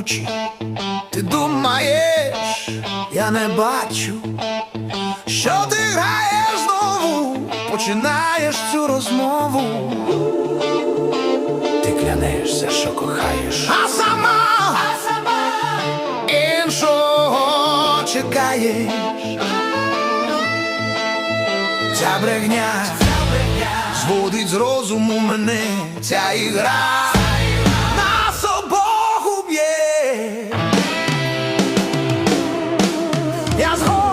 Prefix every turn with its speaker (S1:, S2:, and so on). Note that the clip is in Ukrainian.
S1: очі. Ти думаєш, я не бачу, що ти граєш знову, починаєш цю розмову. Ти клянешся, що кохаєш, а сама, а сама іншого чекаєш. Ця брехня зводить з розуму мене ця ігра. He has